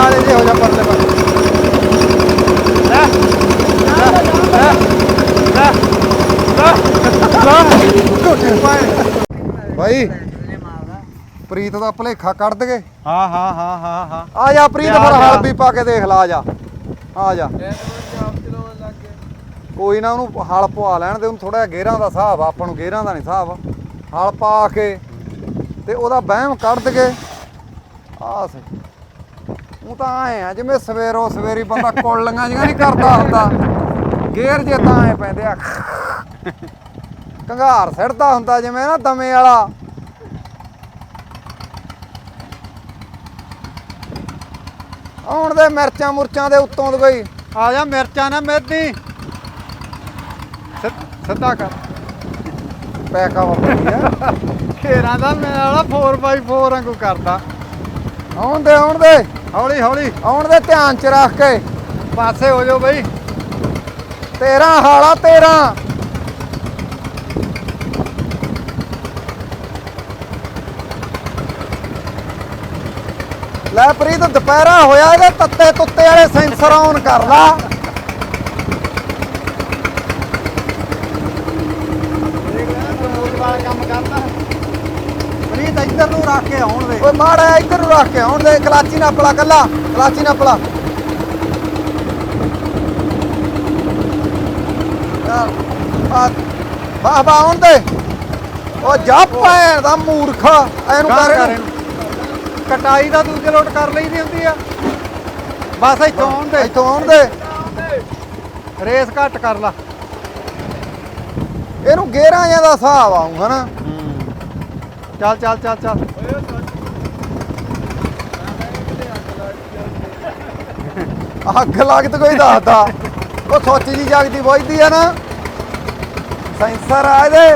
ਵਿਚਾਲੇ ਜੇ ਹੋ ਜਾ ਪਰਲੇ ਪਾਸੇ। ਲੈ ਲੈ ਲੈ ਲੈ ਝੂਠੇ ਪਾਏ ਭਾਈ ਪ੍ਰੀਤ ਦਾ ਭਲੇਖਾ ਕੱਢ ਦਗੇ। ਹਾਂ ਹਾਂ ਹਾਂ ਹਾਂ ਹਾਂ। ਆ ਜਾ ਪ੍ਰੀਤ ਫਿਰ। ਹਲ ਵੀ ਪਾ ਕੇ ਦੇਖ ਲਾ ਜਾ। ਆ ਜਾ। ਕੋਈ ਨਾ ਉਹਨੂੰ ਹਲ ਪਵਾ ਲੈਣ ਦੇ ਉਹਨੂੰ ਥੋੜਾ ਜਿਹਾ ਗੇਰਾਂ ਦਾ ਹਿਸਾਬ ਆਪਾਂ ਨੂੰ ਗੇਰਾਂ ਦਾ ਨਹੀਂ ਹਿਸਾਬ ਹਲ ਪਾ ਕੇ ਤੇ ਉਹਦਾ ਵਹਿਮ ਕੱਢ ਦਗੇ। ਆ ਸਹੀ। ਉਹ ਤਾਂ ਆਏ ਆ, ਜਿਵੇਂ ਸਵੇਰੋਂ ਸਵੇਰੀ ਬੰਦਾ ਕੋਲੀਆਂ ਜਿਹੀਆਂ ਨਹੀਂ ਕਰਦਾ ਹੁੰਦਾ। ਗੇਰ ਜੇ ਤਾਂ ਐ ਪੈਂਦੇ ਆ। ਕੰਘਾਰ ਸਿੜਦਾ ਹੁੰਦਾ ਜਿਵੇਂ ਨਾ ਦਮੇ ਵਾਲਾ। ਆਉਣ ਦੇ ਮਿਰਚਾਂ ਮੁਰਚਾਂ ਦੇ ਉੱਤੋਂ ਦੀ ਕੋਈ। ਆ ਜਾ ਮਿਰਚਾਂ ਨਾ ਮਿਰਦੀ ਸਿੱਧਾ ਕਰ। ਪੈਕਾ ਵਾਪਰਿਆ ਘੇਰਾਂ ਦਾ ਮੇਰੇ ਵਾਲਾ 4x4 ਵਾਂਗੂ ਕਰਦਾ। ਆਉਣ ਦੇ ਆਉਣ ਦੇ। ਹੌਲੀ ਹੌਲੀ, ਆਉਣ ਦੇ ਧਿਆਨ ਚ ਰੱਖ ਕੇ। ਪਾਸੇ ਹੋ ਜਾਓ ਬਈ। ਤੇਰਾ ਹਾਲਾ, ਤੇਰਾ। ਲੈ ਪ੍ਰੀਤ, ਦੁਪਹਿਰਾ ਹੋਇਆ ਇਹਦੇ ਤੱਤੇ ਤੁੱਤੇ ਵਾਲੇ ਸੈਂਸਰ ਆਨ ਕਰ ਲਾ ਕੰਮ ਕਰਦਾ ਪ੍ਰੀਤ ਇੱਧਰ ਨੂੰ ਰੱਖ ਕੇ ਆਉਣ ਦੇ। ਓਏ ਮਾੜਾ ਇੱਧਰ ਨੂੰ ਰੱਖ ਕੇ ਆਉਣ ਦੇ ਕਲਾਚੀ ਨਾ ਪਲਾ ਕੱਲਾ ਕਲਾਚੀ ਨਾ ਪਲਾ। ਵਾਹ ਵਾਹ ਆਉਣ ਦੇ। ਉਹ ਜਾ ਭੈਣ ਦਾ ਮੂਰਖ ਐਨੂੰ ਕਰ ਕਰ ਕਰ ਇਹਨੂੰ। ਇਹਨੂੰ। ਕਟਾਈ ਦਾ ਦੂਜੇ ਲੋਟ ਕਰ ਲਈਦੀ ਹੁੰਦੀ ਆ। ਬਸ ਇੱਥੋਂ ਆਉਣ ਦੇ। ਇੱਥੋਂ ਆਉਣ ਦੇ। ਰੇਸ ਘੱਟ ਕਰ ਲਾ। ਇਹਨੂੰ ਗੇਰਾਂ ਦਾ ਹਿਸਾਬ ਆਉਂ ਹਨਾ? ਚੱਲ ਚੱਲ ਚੱਲ ਚੱਲ। ਅੱਗ ਲੱਗਦ ਕੋਈ ਦੱਸਦਾ। ਉਹ ਸੋਚ ਜੀ ਜਗਦੀ ਵੱਜਦੀ ਆ ਨਾ। ਸੈਂਸਰ ਆ ਇਹਦੇ।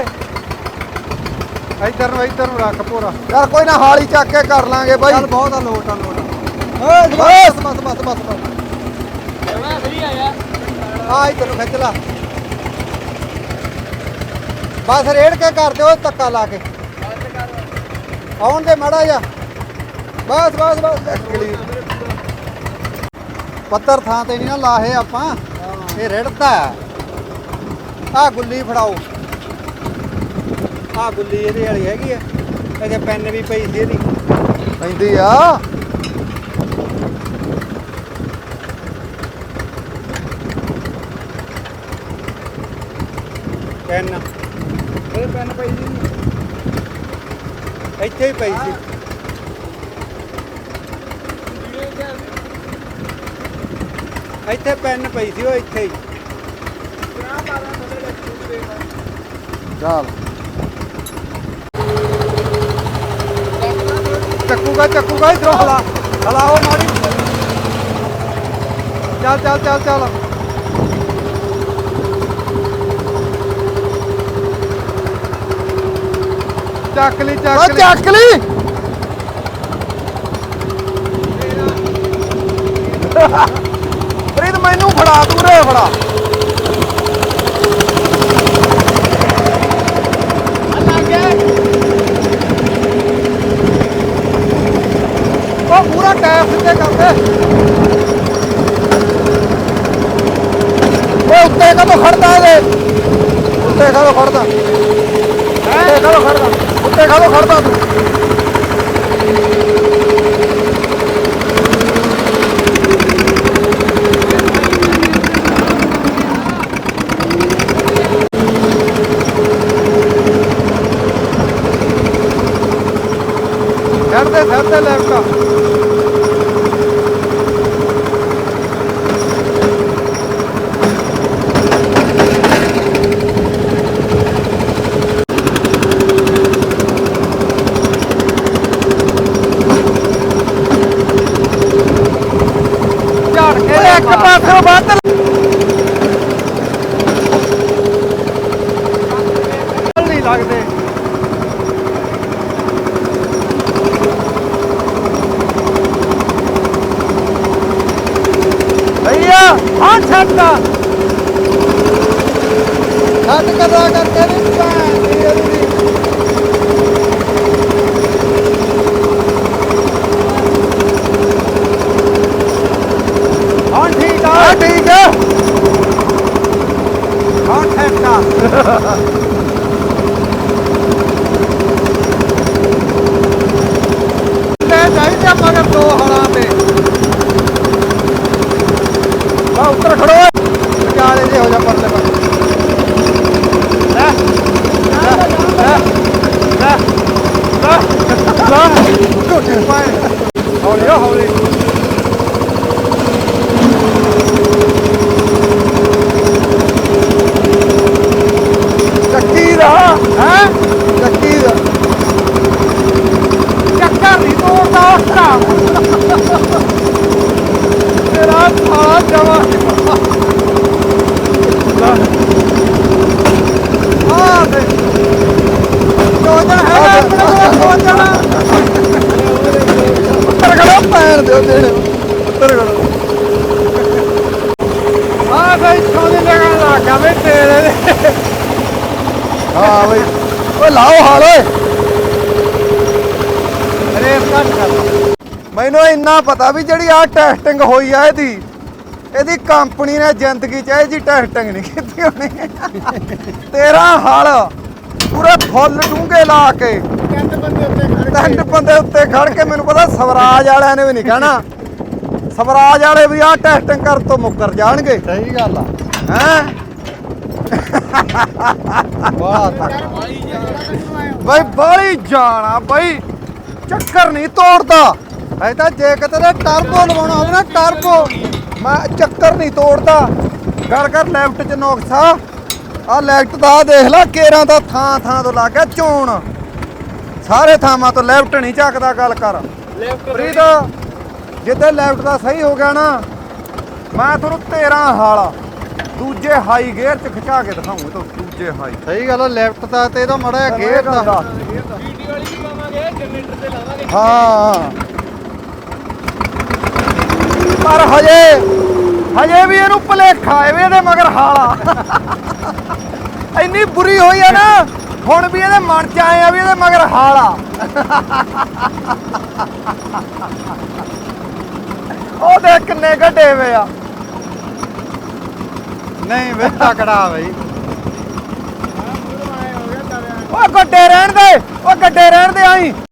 ਇੱਧਰ ਨੂੰ ਇੱਧਰ ਨੂੰ ਰੱਖ ਪੂਰਾ ਯਾਰ ਕੋਈ ਨਾ ਹਾਲੀ ਚੱਕ ਕੇ ਕਰ ਲਾਂਗੇ ਬਾਈ। ਚੱਲ ਬਹੁਤ ਆ ਲੋਟ ਆ ਲੋਟ ਓਏ ਬਸ ਬਸ। ਬਸ ਬਸ ਬਸ। ਆ ਇੱਧਰ ਨੂੰ ਖਿੱਚ ਲਾ। ਬਸ ਰੇੜ ਕੇ ਕਰ ਦਿਓ ਧੱਕਾ ਲਾ ਕੇ। ਆਉਣ ਦੇ ਮਾੜਾ ਜਾ ਬਸ ਬਸ ਬਸ। ਐਕਚੁਅਲੀ ਪੱਤਰ ਥਾਂ ਤੇ ਨਹੀਂ ਨਾ ਲਾਹੇ ਆਪਾਂ। ਇਹ ਰਿੜਦਾ ਆ ਗੁੱਲੀ ਫੜਾਓ। ਆ ਗੁੱਲੀ ਇਹਦੀ ਵਾਲੀ ਹੈਗੀ ਆ। ਇਹਦੇ ਪੈਨ ਵੀ ਪਈ ਸੀ ਇਹਦੀ। ਪੈਂਦੀ ਆ। ਪੈਨ। ਇਹ ਪੈਨ ਪਈ ਸੀ। ਇੱਥੇ ਹੀ ਪਈ ਸੀ। ਇੱਥੇ ਪੈਨ ਪਈ ਸੀ ਉਹ ਇੱਥੇ ਹੀ। ਚੱਲ। ਚੱਕੂਗਾ ਚੱਕੂਗਾ ਇਧਰੋਂ, ਹਲਾ, ਹਲਾਓ ਮਾੜੀ। ਚੱਲ ਚੱਲ ਚੱਲ ਚੱਲ। ਚੱਕ ਲਈ ਓ ਚੱਕ ਲਈ। ਚੱਕ ਲਈ। ਪ੍ਰੀਤ ਮੈਨੂੰ ਫੜਾ ਤੂੰ ਰੇ ਫੜਾ। ਉਹ ਪੂਰਾ ਟਾਇਰ ਸਿੱਧੇ ਕਰਦੇ ਓਏ ਉੱਤੇ ਕਦੋਂ ਖੜਦਾ ਉੱਤੇ ਕਦੋਂ ਖੜਦਾ ਉੱਤੇ ਕਦੋਂ ਖੜਦਾ ਉੱਤੇ ਕਦੋਂ ਖੜਦਾ ਤੂੰ। ਛੱਡਦੇ ਛੱਡਦੇ ਲੈਫਟ ਦਿੱਤਾ ਹੱਟ ਕਦਾ ਕਰਕੇ ਨਹੀਂ ਹਾਂ ਠੀਕ ਆ। ਠੀਕ ਆ। ਹਾਂ ਠੀਕ ਆ ਉੱਤਰ ਖੜੋ। ਵਿਚਾਲੇ ਜੇ ਹੋ ਜਾ ਪਰਲੇ ਪਾਸੇ। ਤੇਰਾ ਸਾਲਾ ਆ ਦੇ ਦੋਜਣ ਹੈ ਦੋਜਣ ਉੱਤਰ ਖੜੋ ਪੈਣ ਦਿਓ ਦੇਣ ਉੱਤਰ ਖੜੋ ਆ ਬਈ ਸੋਨੇ ਲਗਾ ਲਾ ਕੇ ਤੇਰੇ ਹਾਂ ਬਈ। ਓ ਲਾਓ ਹਾਲ, ਓਏ ਰੇਸ ਘੱਟ ਕਰ ਮੈਨੂੰ ਇੰਨਾ ਪਤਾ ਵੀ ਜਿਹੜੀ ਆ ਟੈਸਟਿੰਗ ਹੋਈ ਆ ਇਹਦੀ। ਇਹਦੀ ਕੰਪਨੀ ਨੇ ਜ਼ਿੰਦਗੀ 'ਚ ਇਹ ਜੀ ਟੈਸਟਿੰਗ ਨਹੀਂ ਕੀਤੀ ਹੋਣੀ। ਤੇਰਾ ਹਲ ਪੂਰੇ ਫੁੱਲ ਡੂੰਘੇ ਲਾ ਕੇ ਤਿੰਨ ਬੰਦੇ ਉੱਤੇ ਖੜ ਟੈਂਟ ਬੰਦੇ ਉੱਤੇ ਖੜ ਕੇ ਮੈਨੂੰ ਪਤਾ ਸਵਰਾਜ ਵਾਲਿਆਂ ਨੇ ਵੀ ਨਹੀਂ ਕਹਿਣਾ। ਸਵਰਾਜ ਵਾਲੇ ਵੀ ਆ ਟੈਸਟਿੰਗ ਕਰਨ ਤੋਂ ਮੁੱਕਰ ਜਾਣਗੇ। ਸਹੀ ਗੱਲ ਆ। ਹੈਂ? ਬਈ ਬੜੀ ਜਾਣਾ ਬਈ। ਚੱਕਰ ਨਹੀਂ ਤੋੜਦਾ। ਐ ਤਾਂ ਜੇ ਕਿਤੇ ਨੇ ਟਰਬੋ ਲਵਾਉਣਾ ਹੋਵੇ ਨਾ ਟਰਬੋ ਮੈਂ ਚੱਕਰ ਨਹੀਂ ਤੋੜਦਾ। ਗੱਲ ਕਰ ਲੈਫਟ 'ਚ ਨੁਕਸਾ ਆ। ਲੈਫਟ ਦਾ ਦੇਖ ਲੈ ਕੇਰਾਂ ਦਾ ਥਾਂ ਥਾਂ ਤੋਂ ਲੱਗ ਗਿਆ ਚੋਣ। ਸਾਰੇ ਥਾਵਾਂ ਤੋਂ ਲੈਫਟ ਨਹੀਂ ਚੱਕਦਾ ਗੱਲ ਕਰ। ਪ੍ਰੀਤ ਜਿੱਦੇ ਲੈਫਟ ਦਾ ਸਹੀ ਹੋ ਗਿਆ ਨਾ ਮੈਂ ਤੁਹਾਨੂੰ 13 ਹਾਲ ਦੂਜੇ ਹਾਈ ਗੇਅਰ 'ਚ ਖਿਚਾ ਕੇ ਦਿਖਾਉਂਗਾ ਤੁਹਾਨੂੰ ਦੂਜੇ ਹਾਈ ਸਹੀ ਗੱਲ ਆ ਲੈਫਟ ਦਾ ਤੇ ਇਹਦਾ ਮੜਾ ਜਿਹਾ ਗੇਅਰ ਦਾ। ਹਾਂ। ਪਰ ਹਜੇ ਹਜੇ ਵੀ ਇਹਨੂੰ ਭਲੇਖਾ ਹੈ ਵੀ ਇਹਦੇ ਮਗਰ ਹਾਲਾ ਇੰਨੀ ਬੁਰੀ ਹੋਈ ਆ ਨਾ ਹੁਣ ਵੀ ਇਹਦੇ ਮਨ ਚ ਆਏ ਆ ਵੀ ਇਹਦੇ ਮਗਰ ਹਾਲਾ ਉਹ ਦੇ ਕਿੰਨੇ ਗੱਡੇ ਵੇ ਆ। ਨਹੀਂ ਵੇ ਤਕੜਾ ਬਈ। ਉਹ ਗੱਡੇ ਰਹਿਣ ਦੇ ਉਹ ਗੱਡੇ ਰਹਿਣ ਦੇ ਆਈ।